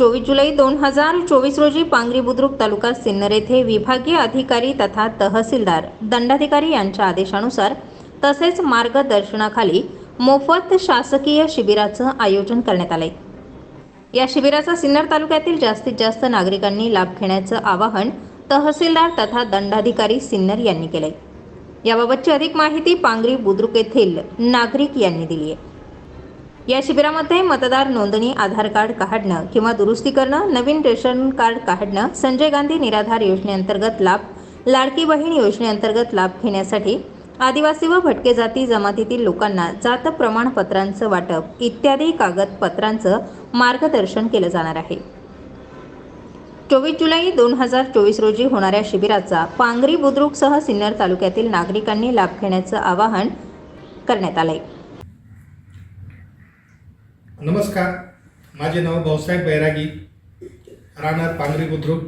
चोवीस जुलै दोन हजार चोवीस रोजी पांगरी बुद्रुक तालुका सिन्नर येथे विभागीय अधिकारी तथा तहसीलदार दंडाधिकारी यांच्या आदेशानुसार तसेच मार्गदर्शनाखाली मोफत शासकीय शिबिराचं आयोजन करण्यात आले या शिबिराचा सिन्नर तालुक्यातील जास्तीत जास्त नागरिकांनी लाभ घेण्याचं आवाहन तहसीलदार तथा दंडाधिकारी सिन्नर यांनी केले याबाबतची अधिक माहिती पांगरी बुद्रुक येथील नागरिक यांनी दिली आहे या शिबिरामध्ये मतदार नोंदणी आधार कार्ड काढणं किंवा दुरुस्ती करणं नवीन रेशन कार्ड काढणं संजय गांधी निराधार योजनेअंतर्गत लाभ लाडकी बहीण योजनेअंतर्गत लाभ घेण्यासाठी आदिवासी व भटके जाती जमातीतील लोकांना जात प्रमाणपत्रांचं वाटप इत्यादी कागदपत्रांचं मार्गदर्शन केलं जाणार आहे. चोवीस जुलै दोन हजार चोवीस रोजी होणाऱ्या शिबिराचा पांगरी बुद्रुकसह सिन्नर तालुक्यातील नागरिकांनी लाभ घेण्याचं आवाहन करण्यात आलं आहे नमस्कार. माझे नाव भाऊसाहेब बैरागी राहणार पांगरी बुद्रुक.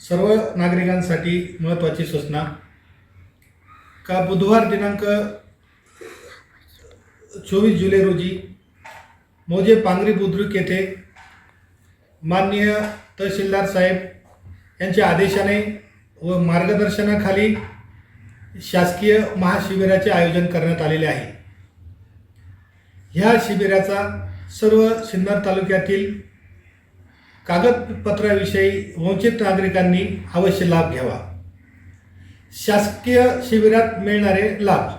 सर्व नागरिकांसाठी महत्त्वाची सूचना. का बुधवार दिनांक चोवीस जुलै रोजी मोजे पांगरी बुद्रुक येथे माननीय तहसीलदार साहेब यांच्या आदेशाने व मार्गदर्शनाखाली शासकीय महाशिबिराचे आयोजन करण्यात आलेले आहे. ह्या शिबिराचा सर्व सिन्नर तालुक्यातील कागदपत्राविषयी वंचित नागरिकांनी अवश्य लाभ घ्यावा. शासकीय शिबिरात मिळणारे लाभ.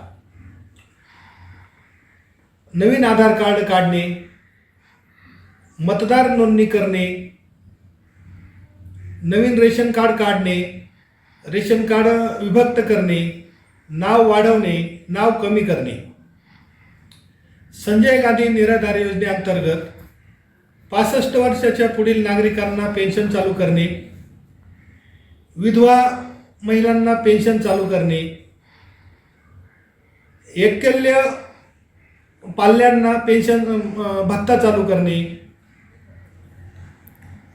नवीन आधार कार्ड काढणे मतदार नोंदणी करणे नवीन रेशन कार्ड काढणे रेशन कार्ड विभक्त करणे नाव वाढवणे नाव कमी करणे. संजय गांधी निराधार योजनेअंतर्गत पासष्ट वर्षाच्या पुढील नागरिकांना पेन्शन चालू करणे विधवा महिलांना पेन्शन चालू करणे एकल्य पाल्यांना पेन्शन भत्ता चालू करणे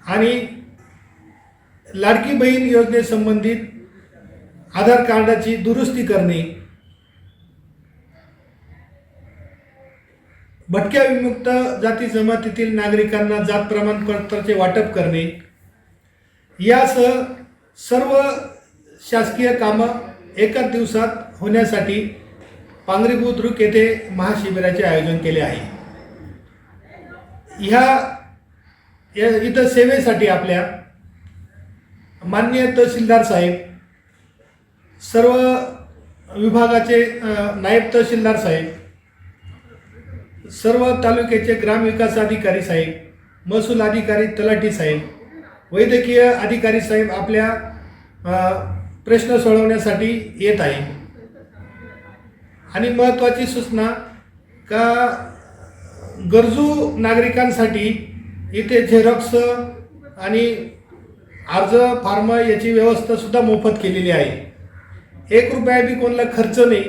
आणि लाडकी बहीण योजनेसंबंधित आधार कार्डाची दुरुस्ती करणे. भटक्या विमुक्त जाती जमातीतील नागरिकांना जात प्रमाणपत्राचे वाटप करणे यासह सर्व शासकीय कामं एकाच दिवसात होण्यासाठी पांगरी बुद्रुक येथे महाशिबिराचे आयोजन केले आहे. ह्या या- इथं सेवेसाठी आपल्या माननीय तहसीलदार साहेब सर्व विभागाचे नायब तहसीलदार साहेब सर्व तालुक्याचे ग्रामविकास अधिकारी साहेब महसूल अधिकारी तलाठी साहेब वैद्यकीय अधिकारी साहेब आपल्या प्रश्न सोडवण्यासाठी येत आहे. आणि महत्त्वाची सूचना का गरजू नागरिकांसाठी इथे झेरॉक्स आणि अर्ज फार्म याची व्यवस्थासुद्धा मोफत केलेली आहे. एक रुपया बी कोणाला खर्च नाही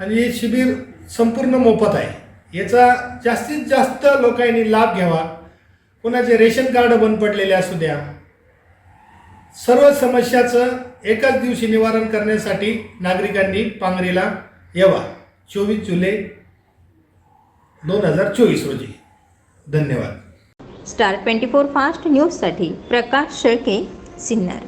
आणि हे शिबिर संपूर्ण मोफत आहे. याचा जास्तीत जास्त लोकांनी लाभ घ्यावा. कुणाचे रेशन कार्ड बंद पडलेले असू द्या. सर्व समस्याचं एकाच दिवशी निवारण करण्यासाठी नागरिकांनी पांगरीला यावा. चोवीस जुलै दोन हजार चोवीस रोजी. धन्यवाद. स्टार ट्वेंटी फोर फास्ट न्यूजसाठी प्रकाश शेळके सिन्नर.